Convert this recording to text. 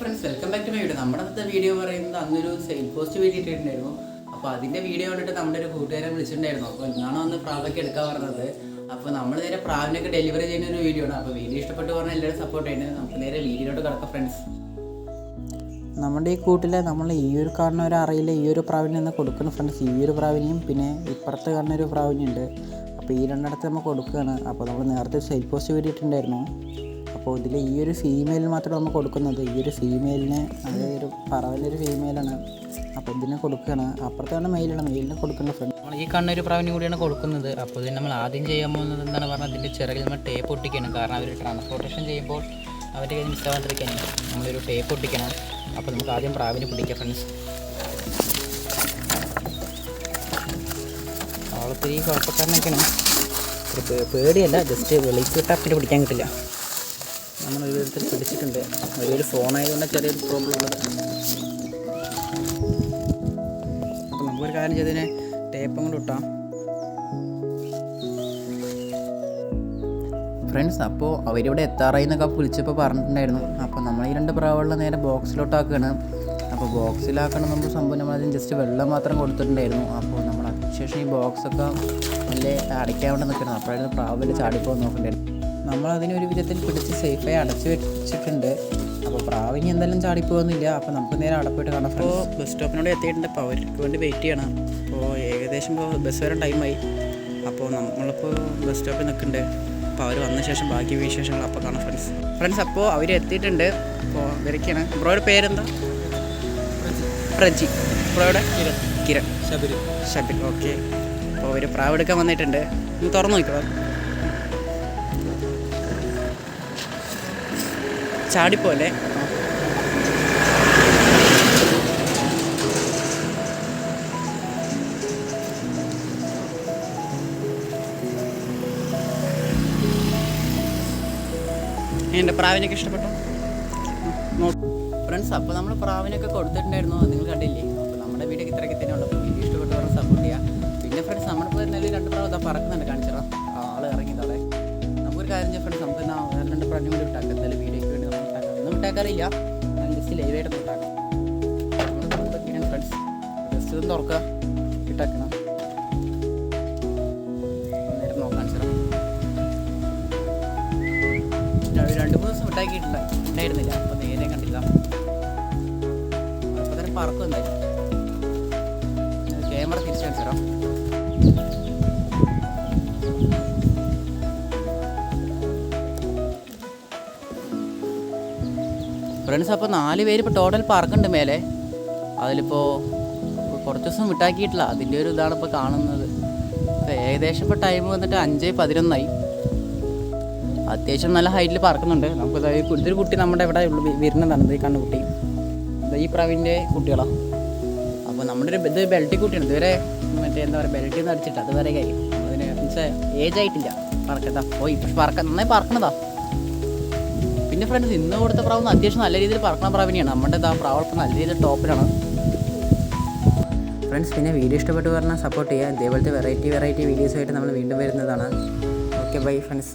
Friends welcome back to my video നമ്മുടെ അടുത്ത video പറയുന്നത് അന്നൊരു സെയിൽ പോസ്റ്റ് വേണ്ടിയിട്ടുണ്ടായിരുന്നു അപ്പോൾ അതിന്റെ വീഡിയോ കണ്ടിട്ട് നമ്മുടെ ഒരു കൂട്ടുകാരെ വിളിച്ചിട്ടുണ്ടായിരുന്നു. അപ്പോൾ എന്നാണോ അന്ന് പ്രാവൊക്കെ എടുക്കാൻ പറഞ്ഞത്. അപ്പോൾ നമ്മൾ നേരെ പ്രാവിനൊക്കെ ഡെലിവറി ചെയ്യുന്ന ഒരു വീഡിയോ ആണ്. അപ്പോൾ വീഡിയോ ഇഷ്ടപ്പെട്ട് പറഞ്ഞാൽ എല്ലാവരും സപ്പോർട്ട് ചെയ്യുന്നത് നമുക്ക് നേരെ വീഡിയോയിലോട്ട് കിടക്കാം ഫ്രണ്ട്സ് നമ്മുടെ ഈ കൂട്ടിലെ നമ്മൾ ഈ ഒരു കാണുന്ന ഒരു അറയിലെ ഈ ഒരു പ്രാവിനെ നിന്ന് കൊടുക്കണം ഫ്രണ്ട്സ് ഈ ഒരു പ്രാവിനെയും പിന്നെ ഇപ്പുറത്ത് കാണുന്ന ഒരു പ്രാവിനുണ്ട്. അപ്പോൾ ഈ രണ്ടിടത്ത് നമ്മൾ കൊടുക്കുകയാണ്. അപ്പോൾ നമ്മൾ നേരത്തെ സെയിൽ പോസ്റ്റ് വേണ്ടിയിട്ടുണ്ടായിരുന്നു അപ്പോൾ ഇതിൽ ഈ ഒരു ഫീമെയിൽ മാത്രമേ നമ്മൾ കൊടുക്കുന്നത്. ഈ ഒരു ഫീമെയിലിനെ അതായത് ഒരു പറവലൊരു ഫീമെയിലാണ് അപ്പോൾ ഇതിനെ കൊടുക്കുകയാണ്. അപ്പുറത്താണ് മെയിലാണ് മെയിലിനെ കൊടുക്കുന്ന ഫ്രണ്ട് നമ്മൾ ഈ കണ്ണൊരു പ്രാവിനും കൂടിയാണ് കൊടുക്കുന്നത്. അപ്പോൾ ഇതിന് നമ്മൾ ആദ്യം ചെയ്യാൻ പോകുന്നത് എന്താണ് പറഞ്ഞാൽ ഇതിന്റെ ചിറകിൽ നമ്മൾ ടേപ്പ് ഒട്ടിക്കണം കാരണം അവർ ട്രാൻസ്പോർട്ടേഷൻ ചെയ്യുമ്പോൾ അവരുടെ കയ്യിൽ മിസ്സാവാണ്ടിരിക്കാൻ നമ്മളൊരു ടേപ്പ് ഒട്ടിക്കണം. അപ്പോൾ നമുക്ക് ആദ്യം പ്രാവിനെ പിടിക്കാം ഫ്രണ്ട്സ് അവളൊത്തിരി കുഴപ്പക്കാരനൊക്കെയാണ്. പേടിയല്ല. ജസ്റ്റ് വെളിക്കിട്ടാൽ പിന്നെ പിടിക്കാൻ കിട്ടില്ല. നമ്മൾ ഒരു വിധത്തിൽ പിടിച്ചിട്ടുണ്ട്. ഒരു ഫോണായതുകൊണ്ട് ചെറിയൊരു പ്രോബ്ലം ഉള്ളത്. അപ്പോൾ നമുക്കൊരു കാര്യം ചെയ്തതിനെ ടേപ്പും കൊണ്ട് ഇട്ടാം. ഫ്രണ്ട്സ് അപ്പോൾ അവരിവിടെ എത്താറായി എന്നൊക്കെ വിളിച്ചപ്പോൾ പറഞ്ഞിട്ടുണ്ടായിരുന്നു. അപ്പോൾ നമ്മൾ ഈ രണ്ട് പ്രാവുകളിൽ നേരെ ബോക്സിലോട്ടാക്കുകയാണ് അപ്പോൾ ബോക്സിലാക്കണം നമ്മൾ സംഭവം നമ്മൾ അതിന് ജസ്റ്റ് വെള്ളം മാത്രം കൊടുത്തിട്ടുണ്ടായിരുന്നു. അപ്പോൾ നമ്മൾ അതിനുശേഷം ഈ ബോക്സൊക്കെ നല്ല അടയ്ക്കാൻ വേണ്ടി നിൽക്കണം. അപ്പോഴായിരുന്നു പ്രാവ് വലിയ ചാടിപ്പോകാൻ നോക്കണ്ടായിരുന്നു നമ്മൾ അതിനെ ഒരു വിധത്തിൽ പിടിച്ച് സേഫായി അടച്ചു വെച്ചിട്ടുണ്ട്. അപ്പോൾ പ്രാവിനി എന്തായാലും ചാടിപ്പോകുന്നില്ല. അപ്പോൾ നമുക്ക് നേരെ അവിടെ പോയിട്ട് കാണാം അപ്പോൾ ബസ് സ്റ്റോപ്പിനോട് എത്തിയിട്ടുണ്ട്. അപ്പോൾ അവർക്ക് വേണ്ടി വെയിറ്റ് ചെയ്യണം. അപ്പോൾ ഏകദേശം ഇപ്പോൾ ബസ് വരാൻ ടൈമായി അപ്പോൾ നമ്മളിപ്പോൾ ബസ് സ്റ്റോപ്പിൽ നിൽക്കുന്നുണ്ട്. അപ്പോൾ അവർ വന്ന ശേഷം ബാക്കി വിശേഷങ്ങൾ അപ്പോൾ കാണാം ഫ്രണ്ട്സ് ഫ്രണ്ട്സ് അപ്പോൾ അവർ എത്തിയിട്ടുണ്ട്. അപ്പോൾ ഇവരൊക്കെയാണ്. ബ്രോയുടെ പേരെന്താ? പ്രജി. ബ്രോയുടെ കിരൺ. കിരൺ. ശബരി. ഷബിൽ ഓക്കെ. അപ്പോൾ അവർ പ്രാവ് എടുക്കാൻ വന്നിട്ടുണ്ട്. ഒന്ന് തുറന്നു നോക്കിക്കോ. ചാടിപ്പോലെ. എന്റെ പ്രാവിനൊക്കെ ഇഷ്ടപ്പെട്ടോ? ഫ്രണ്ട്സ് അപ്പോൾ നമ്മൾ പ്രാവിനൊക്കെ കൊടുത്തിട്ടുണ്ടായിരുന്നു. നിങ്ങൾ കണ്ടില്ലേ? അപ്പോൾ നമ്മുടെ വീഡിയോ ഇത്രയൊക്കെ തന്നെ ഉള്ളപ്പോൾ വീഡിയോ ഇഷ്ടപ്പെട്ട് സപ്പോർട്ട് ചെയ്യുക പിന്നെ ഫ്രണ്ട്സ് നമ്മളിപ്പോൾ എന്നാലും രണ്ട് പ്രാവ് ഇതാ പറക്കുന്നുണ്ട്. കാണിച്ചറ ആൾ ഇറങ്ങിയതോടെ നമുക്കൊരു കാര്യം ചെയ്യാം ഫ്രണ്ട്സ്. നമുക്ക് രണ്ട് പ്രാവിനും കൂടി വിട്ടാക്കാം വിട്ടാക്കാറില്ല ഞാൻ ജസ്റ്റ് ലൈവായിട്ട് വിട്ടാക്കാം ഫ്രണ്ട്സ് ജസ്റ്റ് ഒന്ന് തുറക്കുക ഇട്ടാക്കണം. നേരം നോക്കാൻ സാർ രണ്ട് മൂന്ന് ദിവസം ഉണ്ടാക്കിയിട്ടില്ല. ഉണ്ടായിരുന്നില്ല. അപ്പം നേരെ കണ്ടില്ല. അപ്പം തന്നെ പറക്കും എന്തായാലും. ക്യാമറ തിരിച്ചു ഫ്രണ്ട്സ് അപ്പോൾ നാല് പേര് ഇപ്പോൾ ടോട്ടൽ പറക്കുന്നുണ്ട് മേലെ. അതിലിപ്പോൾ കുറച്ച് ദിവസം വിട്ടാക്കിയിട്ടില്ല. അതിന്റെ ഒരു ഇതാണ് ഇപ്പോൾ കാണുന്നത്. ഇപ്പോൾ ഏകദേശം ഇപ്പോൾ ടൈം വന്നിട്ട് അഞ്ച് പതിനൊന്നായി. അത്യാവശ്യം നല്ല ഹൈറ്റിൽ പറക്കുന്നുണ്ട് നമുക്ക് ഇതൊരു കുട്ടി നമ്മുടെ ഇവിടെ വരുന്നതാണ് ഈ കണ്ണു കുട്ടി. ഇത് ഈ പ്രാവിന്റെ കുട്ടികളാണ് അപ്പോൾ നമ്മുടെ ഒരു ഇത് ബെൽറ്റി കുട്ടിയാണ്. ഇതുവരെ മറ്റേ എന്താ പറയുക ബെൽറ്റിൽ നിന്ന് അടിച്ചിട്ട് അതുവരെ കാര്യം അതിന് ഏജ് ആയിട്ടില്ല. പറക്കതാ പോയി. പക്ഷെ പറക്ക നന്നായി പറക്കണതാ പിന്നെ ഫ്രണ്ട്സ് ഇന്ന് കൊടുത്ത പ്രാവ് അത്യാവശ്യം നല്ല രീതിയിൽ പറക്കണ പ്രാവിനെയാണ്. നമ്മുടെ ആ പ്രാവൾക്ക് നല്ല രീതിയിൽ ടോപ്പിലാണ്. ഫ്രണ്ട്സ് പിന്നെ വീഡിയോ ഇഷ്ടപ്പെട്ട് പറഞ്ഞാൽ സപ്പോർട്ട് ചെയ്യുക ഇതേപോലത്തെ വെറൈറ്റി വെറൈറ്റി വീഡിയോസായിട്ട് നമ്മൾ വീണ്ടും വരുന്നതാണ്. Okay bye friends